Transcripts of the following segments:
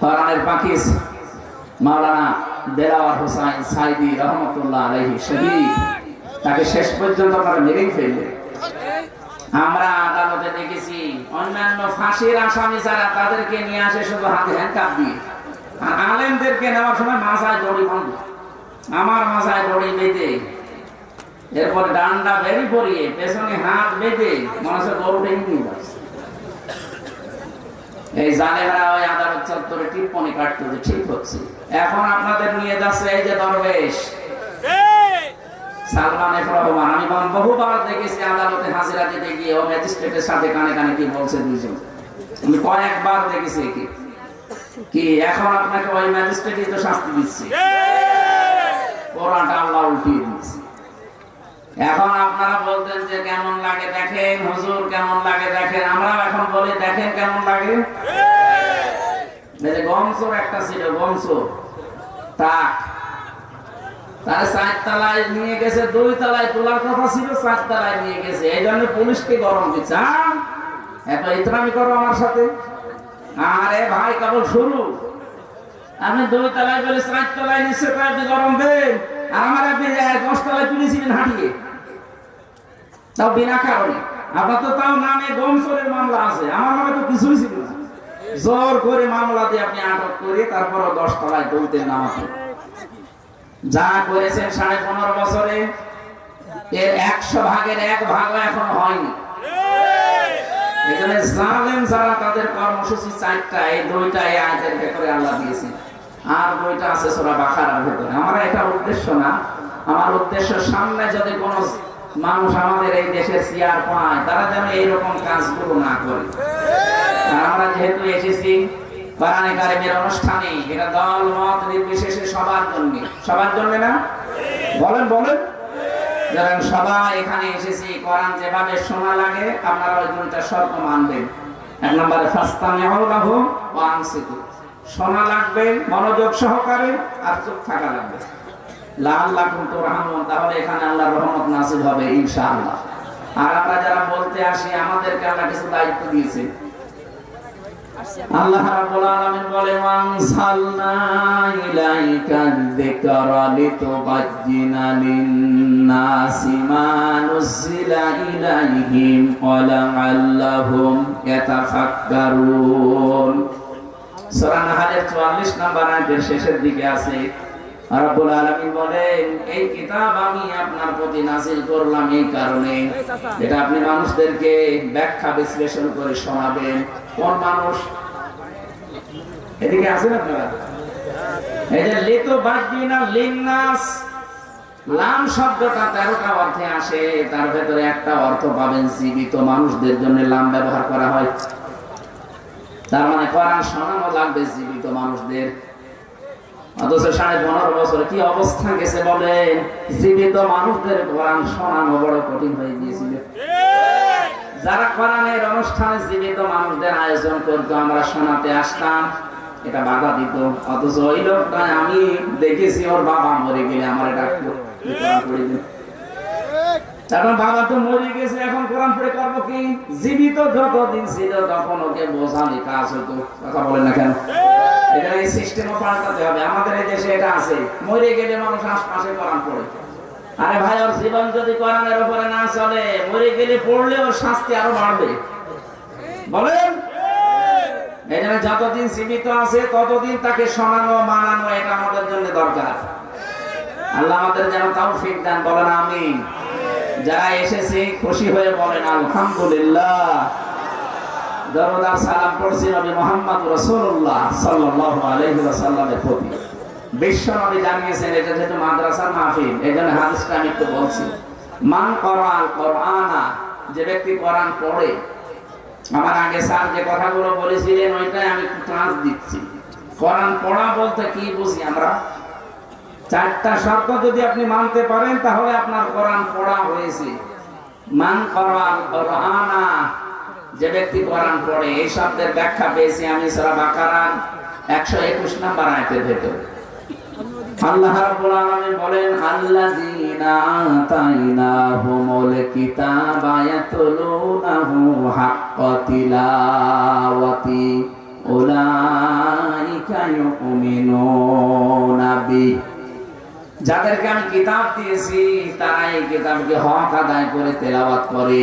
কোরআনের পাখিস মাওলানা দেলাওয়ার হোসাইন সাইদি রহমতুল্লাহ আলাইহি শহীদ। তাকে শেষ পর্যন্ত আমরা মেরেই ফেললেন আমরা আদালতে দেখেছি, অন্যান্য ফাঁসির আসামি যারা, তাদেরকে নিয়ে আসে শুধু হাতে হ্যান্ডকাপ দিয়ে। আর আলেমদেরকে নেওয়ার সময় মাথায় দড়ি বন্ধ আমার মাথায় দড়ি বেঁধে, এরপর ডান্ডা বেরি পরিয়ে পেছনে হাত বেঁধে মনে গরুটাই নিয়ে যাচ্ছে। এই জালেরা ওই আদালত চত্বরে টিপ্পনি কাটতে ঠিক হচ্ছে। এখন আপনাদের নিয়ে যাচ্ছে এই যে দরবেশ। সালমান এফ রহমান আমি বহুবার দেখেছি আদালতে হাজিরা দিতে গিয়ে ও ম্যাজিস্ট্রেটের সাথে কানে কানে কি বলছে দুইজন। আমি কয়েকবার দেখেছি কি কি এখন আপনাকে ওই ম্যাজিস্ট্রেটই তো শাস্তি দিচ্ছে। কোরআনটা আল্লাহ উল্টিয়ে দিচ্ছে এখন আপনারা বলতেন যে কেমন লাগে দেখেন, হুজুর কেমন লাগে দেখেন আমরা এখন বলি, দেখেন কেমন লাগে। গমসোর একটা ছিল গমসোর তাক। তার চার তলায় নিয়ে গেছে, দুই তলায় তোলার কথা ছিল, চার তলায় নিয়ে গেছে। এই জন্য পুলিশকে গরম দিচ্ছে? এত ইতরামি করো আমার সাথে। আরে ভাই, কেবল শুরু। আমি দুই তলায় বলে, চার তলায় তাই গরম দেন। আর আমার আপনি দশ তলায় তুলেছিলেন হাঁটিয়ে। তাও বিনা কারণে। আপনার তো তাও নামে গমসরের মামলা আছে। আমার নামে তো কিছুই ছিল না। জোর করে মামলা দিয়ে আপনি আটক করে তারপরও দশ তলায় তুলতেন নামাতে যা করেছেন সাড়ে পনেরো বছরে, এর একশো ভাগের এক ভাগ এখন হয়নি। এখানে জালেম যারা, তাদের কর্মসূচি চারটা, এই দুইটা এই ভেতরে আল্লাহ দিয়েছে আর দুইটা আছে সোরা বাখারার ভেতরে। আমার এটা উদ্দেশ্য না। আমার উদ্দেশ্য সামনে যদি কোনো মানুষ আমাদের এই দেশের চেয়ার পায়, তারা যেন এইরকম কাজগুলো না করে। আমরা যেহেতু এসেছি অনুষ্ঠানে, এটা দল, মত নির্বিশেষে সবার জন্য। সবার জন্য না? বলেন বলেন। সবাই এখানে এসেছি, কোরআন যেভাবে শোনা লাগে, আপনারা ওই দুইটা শর্ত মানবেন। এক নম্বরে ফাস্তামিউ লাহু ওয়া আনসিতু। শোনা লাগবে, মনোযোগ সহকারে আর চুপ থাকা লাগবে। লাআল্লাকুম তুরহামুন তাহলে এখানে আল্লাহর রহমত নাযিল হবে, ইনশাআল্লাহ। আর আমরা যারা বলতে আসি, আমাদেরকে আল্লাহ কিছু দায়িত্ব দিয়েছে। আল্লাহ রাব্বুল আলামিন ওয়ানসালনা ইলাইকা যিকরা লিতুবাজ্জিনা লিন-নাসি মা নুজিলা ইলাইহিম ইয়াতাফাক্কারুন। সূরা নাহলের 44 নম্বর আয়াতের শেষের দিকে আছে রাব্বুল আলামিন বলেন, এই কিতাব আমি আপনার প্রতি নাযিল করলাম এই কারণে আপনি মানুষদেরকে ব্যাখ্যা বিশ্লেষণ করে শোনাবেন। কোন মানুষ? এদিকে আছেন আপনারা? এই যে লাম শব্দটা তেরোটা অর্থে আসে, তার ভেতরে একটা অর্থ পাবেন জীবিত মানুষদের জন্য লাম ব্যবহার করা হয়। তার মানে কোরআন শোনানো লাগবে জীবিত মানুষদের। অথচ সাড়ে পনেরো কি অবস্থা গেছে বলেন? জীবিত মানুষদের কোরআন শোনানো বড় কঠিন হয়ে গিয়েছিল। যারা কোরআনের অনুষ্ঠানে জীবিত মানুষদের আয়োজন করতো, আমরা শোনাতে আসতাম। এটা বাধা দিত। অথচ ওই আমি দেখেছি, ওর বাবা মরে গেলে আমার এটা এখন বাবা তো মরে গেছে, এখন কোরআন পড়ে করব কি? জীবিত যতদিন ছিল তখন ওকে বোঝালে কাজ হতো। কথা বলেন না কেন? এটা এই সিস্টেমও পাল্টাতে হবে। আমাদের এই দেশে এটা আছে। মরে গেলে মানুষ আশপাশে কোরআন পড়ে। আরে ভাই, ওর জীবন যদি কোরআনের উপরে না চলে, মরে গেলে পড়লে ওর শাস্তি আরও বাড়বে। বলেন? যতদিন সীমিত আছে, ততদিন তাকে শোনানো মানানো, এটা আমাদের জন্য দরকার। আল্লাহ আমাদের যেন তাও ফিক দেন, বলেন আমি যারা এসেছে, খুশি হয়ে বলেন, আলহামদুলিল্লাহ। দরদার সালাম পড়ছি নবী মোহাম্মদ রাসূলুল্লাহ সাল্লাল্লাহু আলাইহি ওয়াসাল্লামের প্রতি। বিশ্ব নবী জানিয়েছেন, এটা যেহেতু মাদ্রাসার মাহফিল এই হাদিসটা আমি একটু বলছি। মান কোরআন কোরআনা, যে ব্যক্তি কোরআন পড়ে, আমার আগে স্যার যে কথাগুলো বলেছিলেন, ওইটাই আমি ট্রান্স দিচ্ছি। কোরআন পড়া বলতে কি বুঝি আমরা? চারটা শর্ত যদি আপনি মানতে পারেন, তাহলে আপনার কোরআন পড়া হয়েছে। মান কোরআন কোরআনা যে ব্যক্তি কোরআন পড়ে, এই শব্দের ব্যাখ্যা পেয়েছি আমি, সূরা বাকারা 121 নম্বর আয়াতের ভেতরে। বি। যাদেরকে আমি কিতাব দিয়েছি তারা এই কিতাবকে হক আদায় করে তেলাওয়াত করে।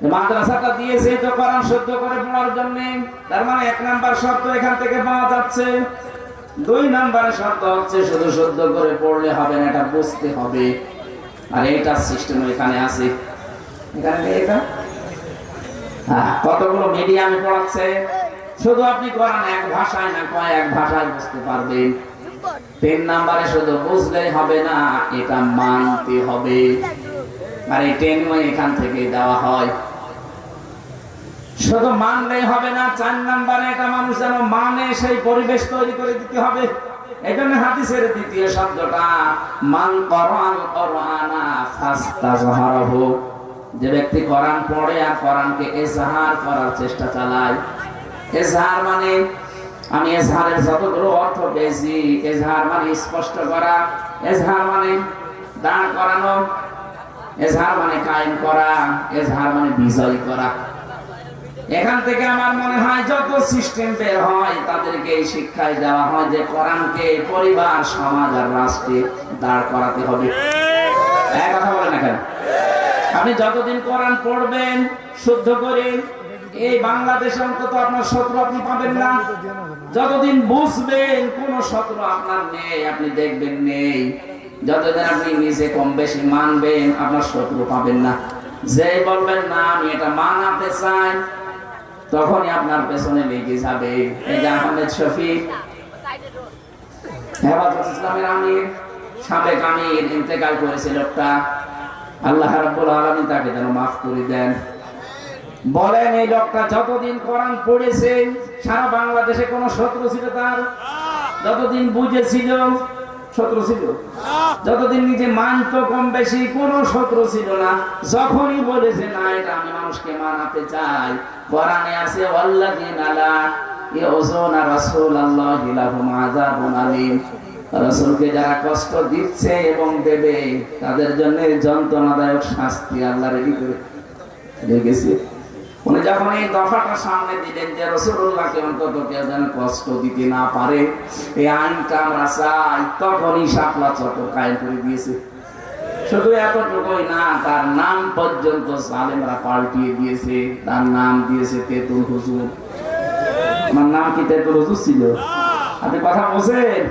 মাদ্রাসাটা দিয়েছে তো কোরআন করে পড়ার জন্য তার মানে এক নাম্বার শর্ত এখান থেকে পাওয়া যাচ্ছে। দুই নাম্বারের শর্ত হচ্ছে শুধু করে পড়লে হবে না এটা বুঝতে হবে। আর এইটা সিস্টেম এখানে আছে। এখানে এটা? হ্যাঁ, কতগুলো মিডিয়ামে পড়াচ্ছে? শুধু আপনি কোরআন এক ভাষায় না কয়েক ভাষায় বুঝতে পারবেন। তিন নাম্বারে শুধু বুঝলেই হবে না এটা মানতে হবে। আর এই ট্রেনিং এখান থেকে দেওয়া হয়। শুধু মানলেই হবে না, চার নাম্বারে এটা মানুষ যেন মানে সেই পরিবেশ তৈরি করে দিতে হবে। মান অর্থ পেয়েছি মানে স্পষ্ট করা, এজহার মানে দাঁড় করানো, এজহার মানে কায়েম করা, এজহার মানে বিজয় করা। এখান থেকে আমার মনে হয় যত সিস্টেম বের হয়, তাদেরকে এই শিক্ষায় দেওয়া হয় যে কোরআনকে পরিবার, সমাজ আর রাষ্ট্রে দাঁড় করাতে হবে। আপনি যতদিন কোরআন পড়বেন, শুদ্ধ করে, এই বাংলাদেশে অন্তত আপনার শত্রু আপনি পাবেন না। যতদিন বুঝবেন, কোন শত্রু আপনার নেই, আপনি দেখবেন নেই। যতদিন আপনি নিজে কম বেশি মানবেন, আপনার শত্রু পাবেন না। যে বলবেন, না, আমি এটা মানাতে চাই। তখনই আপনার পেছনে লেগে যাবে। এই যে আহমেদ হেফাজত ইসলামের আমির, সাবেক আমির, ইন্তেকাল করেছে লোকটা। আল্লাহ রাব্বুল আলামিন তাকে যেন মাফ করে দেন। বলেন, এই লোকটা যতদিন কোরআন পড়েছে, সারা বাংলাদেশে কোনো শত্রু ছিল তার? যতদিন বুঝেছিল শত্রু ছিল। যতদিন নিজে মানত কম বেশি, কোনো শত্রু ছিল না। যখনই বলেছে না, এটা আমি মানুষকে মানাতে চাই, কোরআনে আছে, ওয়াল্লাযিনা লা ইউযুনা রাসূলাল্লাহি লাহুম আযাবুন আলীম। রাসূলকে যারা কষ্ট দিচ্ছে এবং দেবে, তাদের জন্য যন্ত্রণাদায়ক শাস্তি আল্লাহ রেডি করে উনি যখন এই দফাটা সামনে দিলেন যে রসুল্লাহকে অন্তত কেউ যেন কষ্ট দিতে না পারে, এই আইনটা আমরা চাই, তখনই শাপলা চক্র কায়েম করে দিয়েছে। শুধু এতটুকুই না, তার নাম পর্যন্ত সালেমরা পাল্টিয়ে দিয়েছে, তার নাম দিয়েছে তেতুল হুজুর। আমার নাম কি তেতুল হুজুর ছিল? আপনি কথা বলছেন?